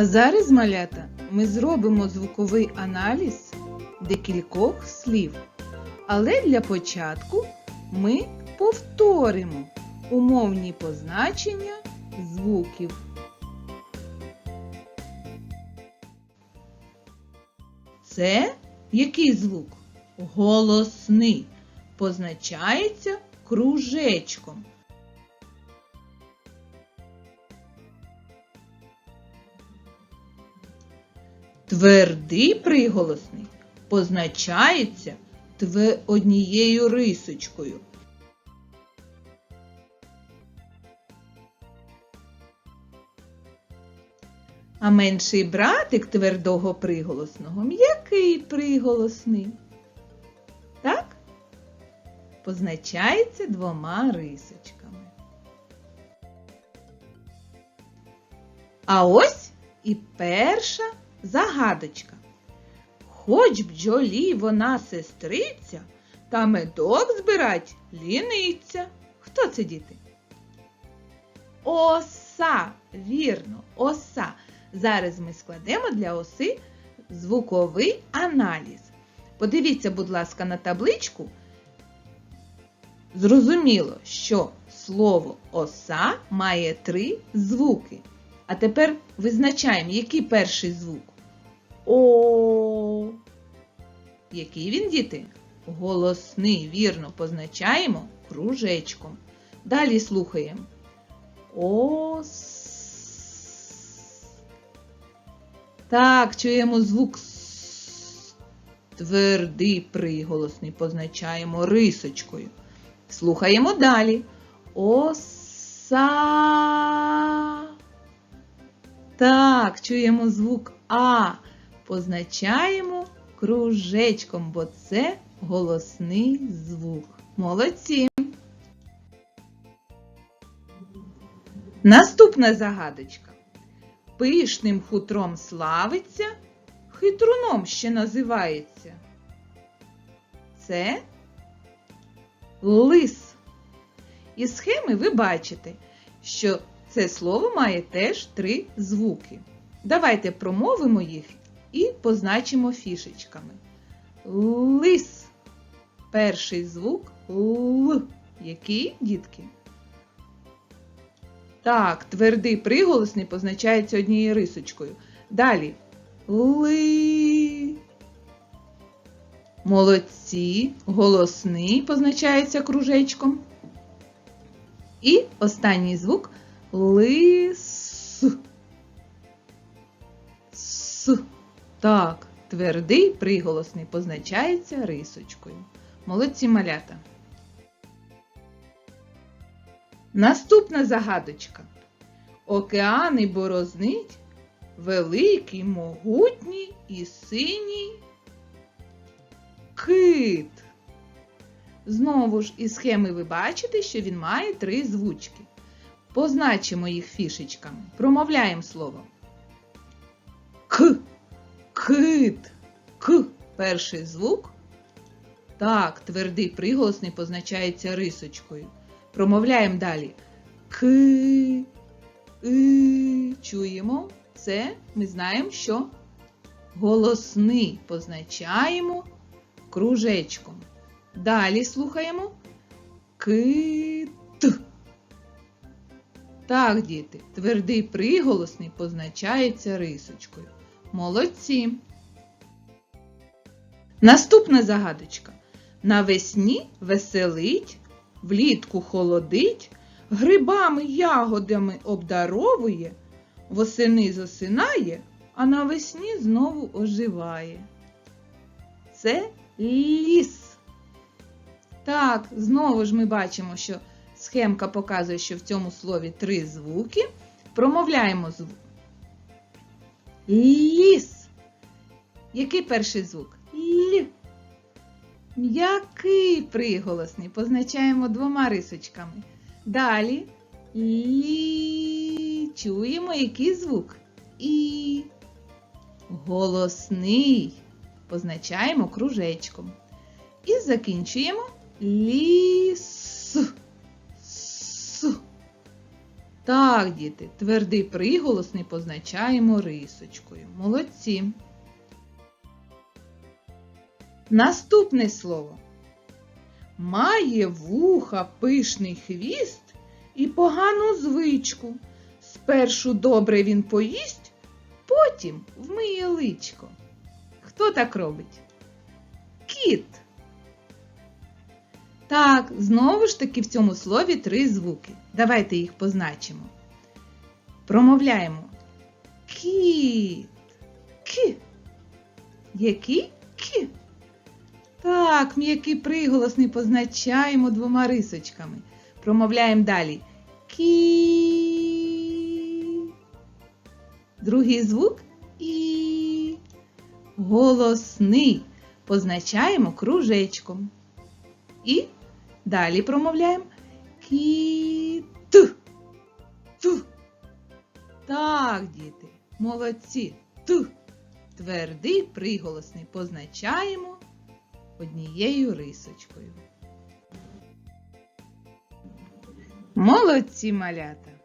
А зараз, малята, ми зробимо звуковий аналіз декількох слів. Але для початку ми повторимо умовні позначення звуків. Це який звук? Голосний. Позначається кружечком. Твердий приголосний позначається тве однією рисочкою. А менший братик твердого приголосного м'який приголосний. Так? Позначається двома рисочками. А ось і перша загадочка. Хоч бджолі вона сестриця, та медок збирать ліниться. Хто це діти? Оса, вірно, оса. Зараз ми складемо для оси звуковий аналіз. Подивіться, будь ласка, на табличку. Зрозуміло, що слово оса має три звуки. А тепер визначаємо, який перший звук. О. Який він, діти? Голосний, вірно, позначаємо кружечком. Далі слухаємо. Ос. Так, чуємо звук С. Твердий приголосний позначаємо рисочкою. Слухаємо далі. Оса. Так, чуємо звук А. Позначаємо кружечком, бо це голосний звук. Молодці. Наступна загадочка. Пишним хутром славиться, хитруном ще називається. Це лис. Із схеми ви бачите, що це слово має теж три звуки. Давайте промовимо їх і позначимо фішечками. Лис. Перший звук Л. Який, дітки? Так, твердий приголосний позначається однією рисочкою. Далі ли. Молодці. Голосний позначається кружечком. І останній звук лис. С. Так, твердий приголосний позначається рисочкою. Молодці малята. Наступна загадочка. Океани борознить великий, могутній і синій кит. Знову ж із схеми ви бачите, що він має три звучки. Позначимо їх фішечками. Промовляємо слово. К. Кит. К. Перший звук. Так, твердий приголосний позначається рисочкою. Промовляємо далі. К. И. Чуємо. Це ми знаємо, що голосний позначаємо кружечком. Далі слухаємо кит. Так, діти, твердий приголосний позначається рисочкою. Молодці. Наступна загадочка. Навесні веселить, влітку холодить, грибами ягодами обдаровує, восени засинає, а навесні знову оживає. Це ліс. Так, знову ж ми бачимо, що схемка показує, що в цьому слові три звуки. Промовляємо звук. Ліс. Який перший звук? Л. М'який приголосний. Позначаємо двома рисочками. Далі лі. Чуємо який звук? І. Голосний. Позначаємо кружечком. І закінчуємо ліс. Так, діти, твердий приголосний позначаємо рисочкою. Молодці. Наступне слово. Має вуха пишний хвіст і погану звичку. Спершу добре він поїсть, потім вмиє личко. Хто так робить? Кіт. Так, знову ж таки в цьому слові три звуки. Давайте їх позначимо. Промовляємо кіт. Ки. Який ки? Так, м'який приголосний позначаємо двома рисочками. Промовляємо далі. Кі. Другий звук і. Голосний позначаємо кружечком. І далі промовляємо кіт. Ту. Так, діти, молодці. Ту. Твердий приголосний позначаємо однією рисочкою. Молодці малята!